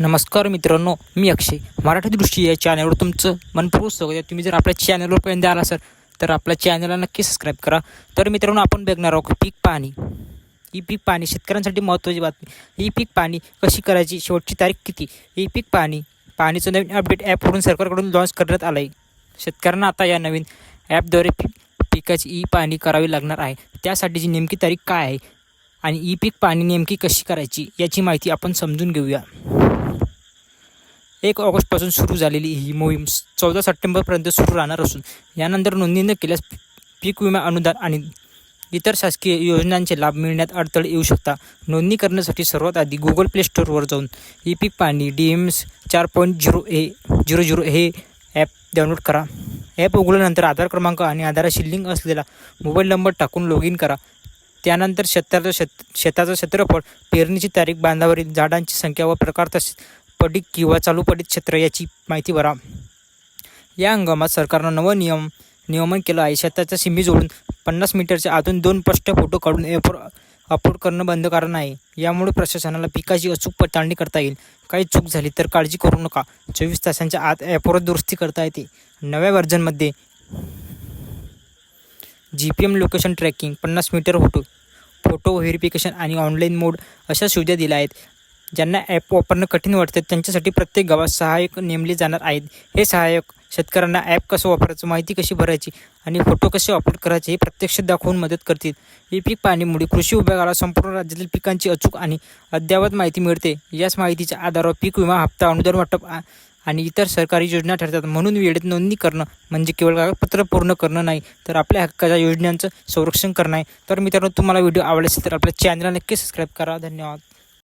नमस्कार मित्रांनो मी अक्षय. मराठी दृष्टी या चॅनलवर तुमचं मनपूर्वक स्वागत आहे. तुम्ही जर आपल्या चॅनलवर पहिल्यांदा आला सर तर आपल्या चॅनलला नक्की सबस्क्राईब करा. तर मित्रांनो आपण बघणार आहोत पीक पाणी. ई पीक पाणी शेतकऱ्यांसाठी महत्त्वाची बातमी. ई पीक पाणी कशी करायची? शेवटची तारीख किती? ई पीक पाणी पाणीचं नवीन अपडेट ॲपवरून सरकारकडून लॉन्च करण्यात आलं आहे शेतकऱ्यांना आता या नवीन ॲपद्वारे पी पिकाची ई पाणी करावी लागणार आहे. त्यासाठीची नेमकी तारीख काय आहे आणि ई पीक पाणी नेमकी कशी करायची याची माहिती आपण समजून घेऊया. एक ऑगस्टपासून सुरू झालेली ही मोहीम चौदा सप्टेंबरपर्यंत सुरू राहणार असून यानंतर नोंदणी न केल्यास पीक विमा अनुदान आणि इतर शासकीय योजनांचे लाभ मिळण्यात अडथळे येऊ शकता. नोंदणी करण्यासाठी सर्वात आधी गुगल प्ले स्टोअरवर जाऊन ई पीक पाणी डी एम एस चार पॉईंट झिरो ए झिरो झिरो हे ॲप डाउनलोड करा. ॲप उघडल्यानंतर आधार क्रमांक आणि आधाराशी लिंक असलेला मोबाईल नंबर टाकून लॉग इन करा. त्यानंतर शेताचं शेत शेताचं क्षेत्रफळ पेरणीची तारीख बांधावरील झाडांची संख्या व प्रकार तसेच पडीक किंवा चालू पडीक क्षेत्र याची माहिती भरा. या हंगामात सरकारनं नवं नियम नियमन केलं आहे. शेताच्या सीमी जोडून पन्नास मीटरच्या आतून दोन स्पष्ट फोटो काढून ॲपवर अपलोड करणं बंद कारण आहे. यामुळे प्रशासनाला पिकाची अचूक पडताळणी करता येईल. काही चूक झाली तर काळजी करू नका. चोवीस तासांच्या आत ॲपवर दुरुस्ती करता येते. नव्या व्हर्जनमध्ये G P M location tracking पन्नास मीटर फोटो फोटो व्हेरिफिकेशन आणि ऑनलाईन मोड अशा सुविधा दिल्या आहेत. ज्यांना ॲप वापरणं कठीण वाटतं त्यांच्यासाठी प्रत्येक गावात सहाय्यक नेमले जाणार आहेत. हे सहाय्यक शेतकऱ्यांना ॲप कसं वापरायचं माहिती कशी भरायची आणि फोटो कसे अपलोड करायचे हे प्रत्यक्ष दाखवून मदत करतील. ही पीक पाहणीमुळे कृषी विभागाला संपूर्ण राज्यातील पिकांची अचूक आणि अद्ययावत माहिती मिळते. याच माहितीच्या आधारावर पीक विमा हप्ता अनुदान वाटप आणि इतर सरकारी योजना ठरतात. म्हणून वेळेत नोंदणी करणं म्हणजे केवळ कागदपत्र पूर्ण करणं नाही तर आपल्या हक्काच्या योजनांचं संरक्षण करणं आहे. तर मित्रांनो तुम्हाला व्हिडिओ आवडला असेल तर आपल्या चॅनलला नक्की सबस्क्राईब करा. धन्यवाद.